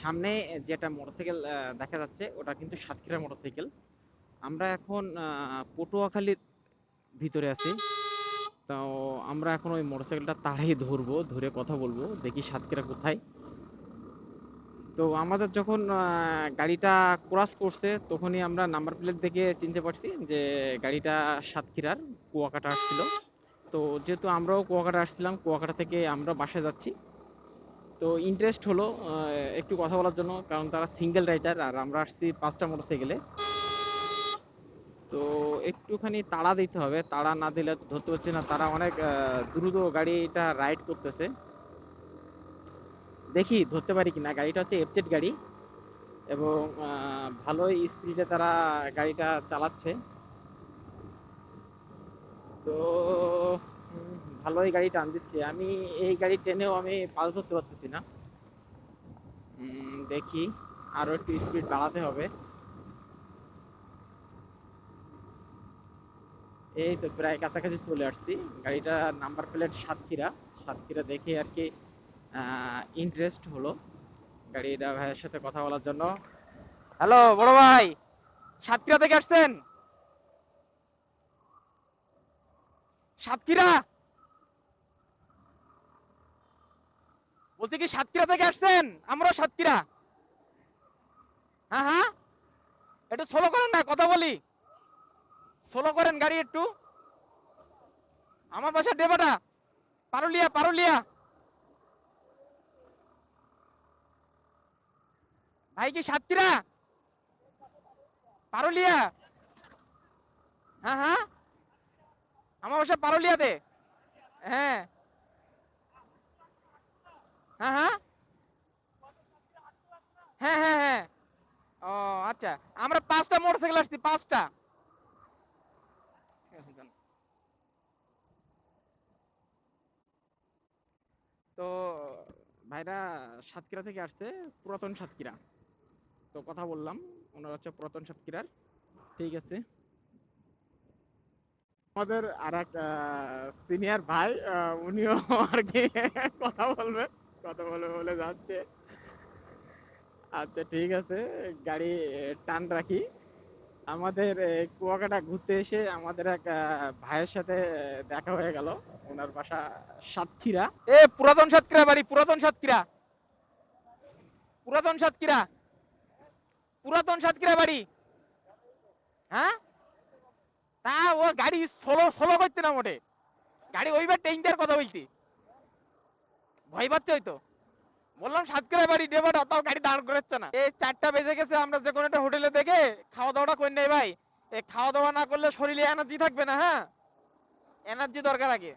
সামনে যেটা মোটরসাইকেল দেখা যাচ্ছে, ওটা কিন্তু সাতক্ষীরা মোটরসাইকেল। আমরা এখন পটুয়াখালীর ভিতরে আছি। তো আমরা এখন ওই মোটরসাইকেলটা তাড়াই ধরবো, ধরে কথা বলব, দেখি সাতক্ষীরা কোথায়। তো আমাদের যখন গাড়িটা ক্রস করছে, তখনই আমরা নাম্বার প্লেট দেখে চিনতে পারছি যে গাড়িটা সাতক্ষীরার কুয়াকাটা আসছিল। তো যেহেতু আমরাও কুয়াকাটা আসছিলাম, কুয়াকাটা থেকে আমরা বাসায় যাচ্ছি। তো ইন্টারেস্ট হলো একটু কথা বলার জন্য, কারণ তারা সিঙ্গেল রাইডার আর আমরা আসছি পাঁচটা মোটরসাইকেলে তো একটুখানি তাড়া দিতে হবে, তাড়া না দিলে ধরতে পারছি না, তারা অনেক দ্রুত গাড়িটা রাইড করতেছে। দেখি, ধরতে পারি কিনা, গাড়িটা হচ্ছে এফজেড গাড়ি, এবং ভালোই স্পিডে তারা গাড়িটা চালাচ্ছে। তো ভালোই গাড়ি টান দিচ্ছে। আমি এই গাড়ি টেনেও আমি পাস ধরতে পারতেছি না। দেখি আরও একটু স্পিড বাড়াতে হবে। এই তো প্রায় কাছাকাছি চলে আসছি। গাড়িটা নাম্বার প্লেট সাতক্ষীরা। সাতক্ষীরা দেখে আর কি ইন্টারেস্ট হলো গাড়িটা ভাইয়ের সাথে কথা বলার জন্য। হ্যালো বড় ভাই, সাতক্ষীরা থেকে আসছেন? সাতক্ষীরা? বলছি কি, সাতক্ষীরা থেকে আসছেন? আমরাও সাতক্ষীরা। হ্যাঁ হ্যাঁ। একটু স্লো করেন না, কথা বলি। স্লো করেন গাড়ি একটু। আমার বাসা ডেবাটা পারুলিয়া পারুলিয়া। ভাই কি সাতক্ষীরা? পারুলিয়া। হ্যাঁ হ্যাঁ। আমার বাসা পারুলিয়াতে। হ্যাঁ। হ্যাঁ হ্যাঁ। হ্যাঁ হ্যাঁ হ্যাঁ। ও আচ্ছা। আমরা পাঁচটা মোটরসাইকেল আসছি, পাঁচটা। তো, ভাইরা সাতক্ষীরা থেকে আসছে, পুরাতন সাতক্ষীরা। তো কথা বললাম, ওনারা হচ্ছে পুরাতন সাতক্ষীরার। ঠিক আছে। আমাদের আর এক সিনিয়র ভাই উনিও আর কি কথা বলবে। কথা বলবে বলে যাচ্ছে। আচ্ছা ঠিক আছে, গাড়ি টান রাখি। আমাদের কুয়াকাটা ঘুরতে এসে আমাদের এক ভাইয়ের সাথে দেখা হয়ে গেল। ওনার বাসা সাতক্ষীরা। এ, পুরাতন সাতক্ষীরা বাড়ি, পুরাতন সাতক্ষীরা। পুরাতন সাতক্ষীরা। পুরাতন সাতক্ষীরা বাড়ি। হ্যাঁ? তা ও গাড়ি সোলো সোলো করতে না মোটে। গাড়ি ওইবার টেঙ্কার কথা বলতি। ভয় পাচ্ছে হয়তো। বললাম সাতক্ষীরা বাড়ি ডেবাটা তাও গাড়ি দাঁড় করাচ্ছে না। এই চারটা বেজে গেছে, আমরা যে কোনো একটা হোটেলে দেখে খাওয়া দাওয়াটা করে নেই ভাই। এই খাওয়া দাওয়া না করলে শরীরে এনার্জি থাকবে না হ্যাঁ? এনার্জি দরকার আগে।